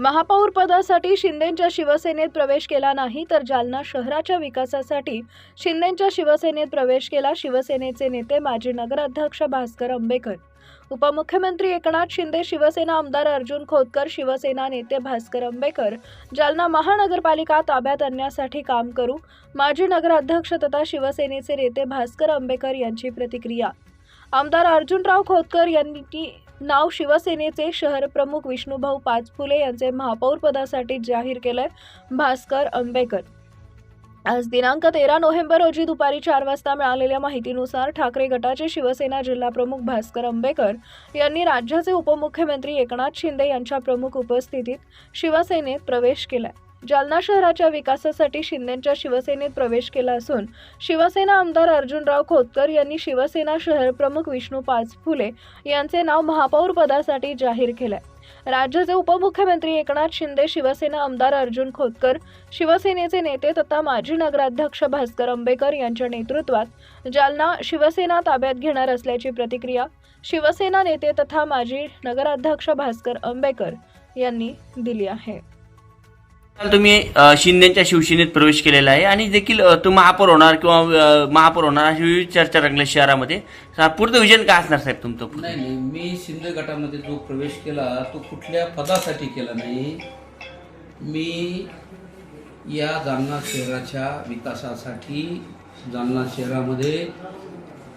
महापौर पदासाठी शिंदेंच्या शिवसेनेत प्रवेश केला नाही तर जालना शहराच्या विकासासाठी शिंदेंच्या शिवसेनेत प्रवेश केला शिवसेनेचे नेते माजी नगराध्यक्ष भास्कर आंबेकर. उपमुख्यमंत्री एकनाथ शिंदे शिवसेना आमदार अर्जुन खोतकर शिवसेना नेते भास्कर आंबेकर जालना महानगरपालिका ताब्यात आणण्यासाठी काम करू माजी नगराध्यक्ष तथा शिवसेनेचे नेते भास्कर आंबेकर यांची प्रतिक्रिया. आमदार अर्जुनराव खोतकर यांनी नाव शिवसेनेचे शहर प्रमुख विष्णुभाऊ पाचफुले यांचे महापौर पदासाठी जाहीर केलंय भास्कर आंबेकर आज दिनांक तेरा नोव्हेंबर रोजी दुपारी चार वाजता मिळालेल्या माहितीनुसार ठाकरे गटाचे शिवसेना जिल्हाप्रमुख भास्कर आंबेकर यांनी राज्याचे उपमुख्यमंत्री एकनाथ शिंदे यांच्या प्रमुख उपस्थितीत शिवसेनेत प्रवेश केलाय. जालना शहराच्या विकासासाठी शिंदेंच्या शिवसेनेत प्रवेश केला असून शिवसेना आमदार अर्जुनराव खोतकर यांनी शिवसेना शहर प्रमुख विष्णू पाचफुले यांचे नाव महापौर पदासाठी जाहीर केलंय. राज्याचे उपमुख्यमंत्री एकनाथ शिंदे शिवसेना आमदार अर्जुन खोतकर शिवसेनेचे नेते तथा माजी नगराध्यक्ष भास्कर आंबेकर यांच्या नेतृत्वात जालना शिवसेना ताब्यात घेणार असल्याची प्रतिक्रिया शिवसेना नेते तथा माजी नगराध्यक्ष भास्कर आंबेकर यांनी दिली आहे. तुम्ही शिंदेच्या शिवसेनेत प्रवेश केलेला आहे आणि देखील तू महापौर होणार किंवा महापौर होणार अशी विविध चर्चा रंगल्या शहरामध्ये. पूर्ण विजन काय असणार साहेब तुमचं नाही नाही मी शिंदे गटामध्ये जो प्रवेश केला तो कुठल्या पदासाठी केला नाही. मी या जालना शहराच्या विकासासाठी जालना शहरामध्ये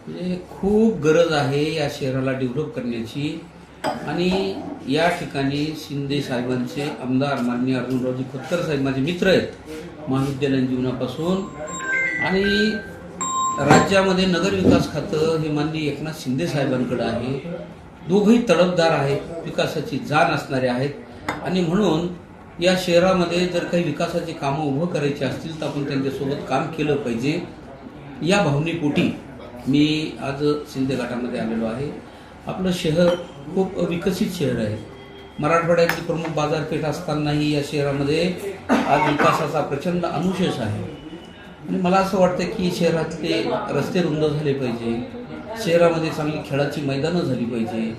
म्हणजे खूप गरज आहे या शहराला डेव्हलप करण्याची. आणि या ठिकाणी शिंदे साहेबांचे आमदार माननीय अर्जुनरावजी खत्तर साहेब माझे मित्र आहेत महाविद्यालयीन जीवनापासून. आणि राज्यामध्ये नगर विकास खातं हे माननीय एकनाथ शिंदे साहेबांकडे आहे. दोघंही तडफदार आहेत विकासाची जाण असणारे आहेत. आणि म्हणून या शहरामध्ये जर काही विकासाची कामं उभं करायची असतील तर आपण त्यांच्यासोबत काम केलं पाहिजे. या भावनेपोटी मी आज शिंदे गटामध्ये आलेलो आहे. आपलं शहर खूप विकसित शहर आहे. मराठवाड्याची प्रमुख बाजारपेठ असतानाही या शहरामध्ये आज विकासाचा प्रचंड अनुशेष आहे. आणि मला असं वाटतं की शहरातले रस्ते रुंद झाले पाहिजे. शहरामध्ये चांगली खेळाची मैदानं झाली पाहिजे.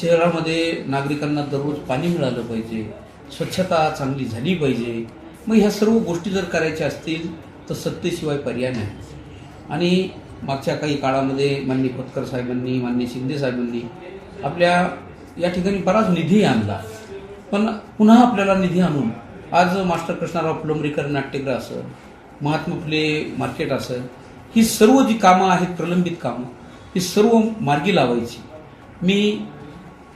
शहरामध्ये नागरिकांना दररोज पाणी मिळालं पाहिजे. स्वच्छता चांगली झाली पाहिजे. मग ह्या सर्व गोष्टी जर करायच्या असतील तर सत्तेशिवाय पर्याय नाही. आणि मागच्या काही काळामध्ये माननीय खोतकर साहेबांनी माननीय शिंदे साहेबांनी आपल्या या ठिकाणी बराच निधी आणला. पण पुन्हा आपल्याला निधी आणून आज मास्टर कृष्णाराव फुलंबरीकर नाट्यगृह असं महात्मा फुले मार्केट असं ही सर्व जी कामं आहेत प्रलंबित कामं ही सर्व मार्गी लावायची. मी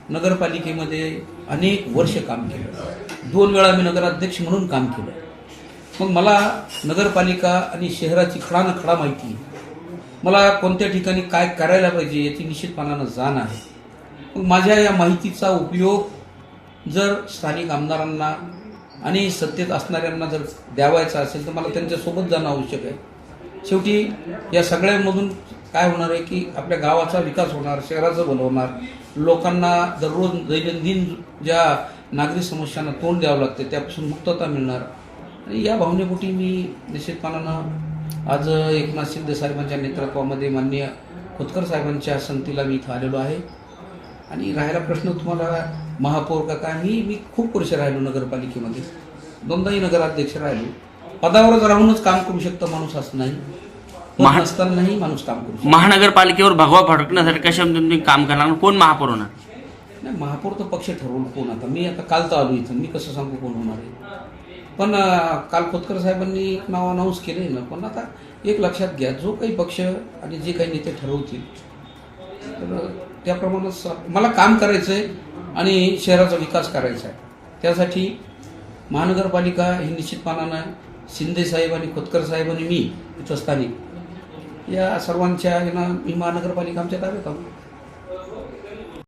नगरपालिकेमध्ये अनेक वर्ष काम केलं. दोन वेळा मी नगराध्यक्ष म्हणून काम केलं. मग मला नगरपालिका आणि शहराची खडा न खडा माहिती. आहे. मला कोणत्या ठिकाणी काय करायला पाहिजे याची निश्चितपणानं जाण आहे. मग माझ्या या माहितीचा उपयोग जर स्थानिक आमदारांना आणि सत्तेत असणाऱ्यांना जर द्यावायचा असेल तर मला त्यांच्यासोबत जाणं आवश्यक आहे. शेवटी या सगळ्यांमधून काय होणार आहे की आपल्या गावाचा विकास होणार शहराचं भलं होणार. लोकांना दररोज दैनंदिन ज्या नागरी समस्यांना तोंड द्यावं लागते त्यापासून मुक्तता मिळणार. आणि या भावनेपोटी मी निश्चितपणानं आज एकनाथ शिंदे साहेबांच्या नेतृत्वामध्ये माननीय खोतकर साहेबांच्या संगतीला मी इथं आलेलो आहे. आणि राहायला प्रश्न तुम्हाला महापौर का काय मी मी खूप वर्ष राहिलो नगरपालिकेमध्ये. दोनदाही नगराध्यक्ष राहिलो. पदावर राहूनच काम करू शकतं माणूस असं नाही. नसतानाही माणूस काम करू शकतो. महानगरपालिकेवर भगवा फडकण्यासाठी कशा तुम्ही काम करणार? कोण महापौर होणार? नाही महापौर तर पक्ष ठरवून कोण आता? मी आता काल तर आलो इथं. मी कसं सांगू कोण होणार आहे? पण काल खोतकर साहेबांनी एक नाव अनाऊन्स केले ना पण आता एक लक्षात घ्या जो काही पक्ष आणि जे काही नेते ठरवतील तर त्याप्रमाणेच मला काम करायचं आहे आणि शहराचा विकास करायचा आहे. त्यासाठी महानगरपालिका ही निश्चितपणानं शिंदे साहेब आणि खोतकर साहेब आणि मी इथं स्थानिक या सर्वांच्या यांना ही महानगरपालिका आमच्या ताब्यात आहोत